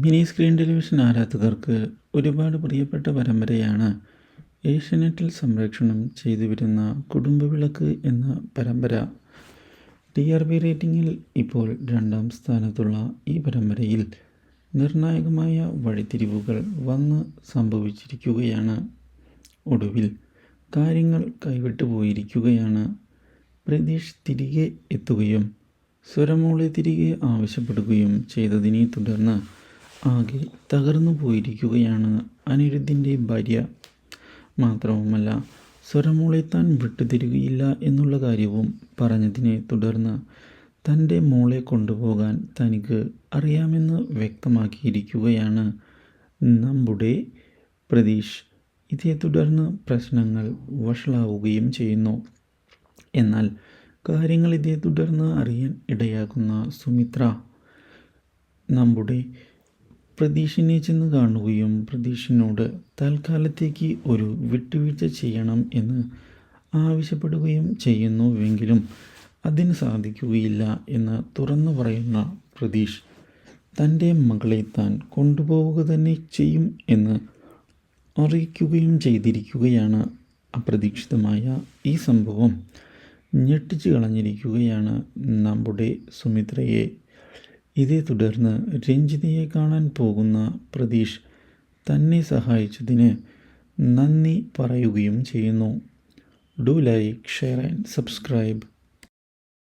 Mini screen television ആരാധകർക്ക് ഒരുപാട് പ്രിയപ്പെട്ട പരമ്പരയാണ് ഏഷ്യാനെറ്റിൽ സംരക്ഷണം ചെയ്തു വരുന്ന കുടുംബവിളക്ക് എന്ന പരമ്പര. ടി ആർ പി റേറ്റിംഗിൽ ഇപ്പോൾ രണ്ടാം സ്ഥാനത്തുള്ള ഈ പരമ്പരയിൽ നിർണായകമായ വഴിത്തിരിവുകൾ വന്ന് സംഭവിച്ചിരിക്കുകയാണ്. ഒടുവിൽ കാര്യങ്ങൾ കൈവിട്ടു പോയിരിക്കുകയാണ്. പ്രതീഷ് തിരികെ എത്തുകയും സ്വരമോളെ തിരികെ ആവശ്യപ്പെടുകയും ചെയ്തതിനെ തുടർന്ന് ആകെ തകർന്നു പോയിരിക്കുകയാണ് അനിരുദ്ധിന്റെ ഭാര്യ. മാത്രവുമല്ല സ്വരമോളെ താൻ വിട്ടുതരികയില്ല എന്നുള്ള കാര്യവും പറഞ്ഞതിനെ തുടർന്ന് തന്റെ മോളെ കൊണ്ടുപോകാൻ തനിക്ക് അറിയാമെന്ന് വ്യക്തമാക്കിയിരിക്കുകയാണ് നമ്മുടെ പ്രതീഷ്. ഇതേ തുടർന്ന് പ്രശ്നങ്ങൾ വഷളാവുകയും ചെയ്യുന്നു. എന്നാൽ കാര്യങ്ങൾ ഇതേ തുടർന്ന് അറിയാൻ ഇടയാകുന്ന സുമിത്ര. നമ്മുടെ പ്രതീഷിനെ ചെന്ന് കാണുകയും പ്രതീഷിനോട് തൽക്കാലത്തേക്ക് ഒരു വിട്ടുവീഴ്ച ചെയ്യണം എന്ന് ആവശ്യപ്പെടുകയും ചെയ്യുന്നുവെങ്കിലും അതിന് സാധിക്കുകയില്ല എന്ന് തുറന്നു പറയുന്ന പ്രതീഷ് തന്റെ മകളെ താൻ കൊണ്ടുപോവുക തന്നെ ചെയ്യും എന്ന് അറിയിക്കുകയും ചെയ്തിരിക്കുകയാണ് അപ്രതീക്ഷിതമായ ഈ സംഭവം. ഞെട്ടിച്ചു കളഞ്ഞിരിക്കുകയാണ് നമ്മുടെ സുമിത്രയെ ഇതേ തുടർന്ന് രഞ്ജിതയെ കാണാൻ പോകുന്ന പ്രതീഷ് തന്നെ സഹായിച്ചതിന് നന്ദി പറയുകയും ചെയ്യുന്നു. Do like share and subscribe.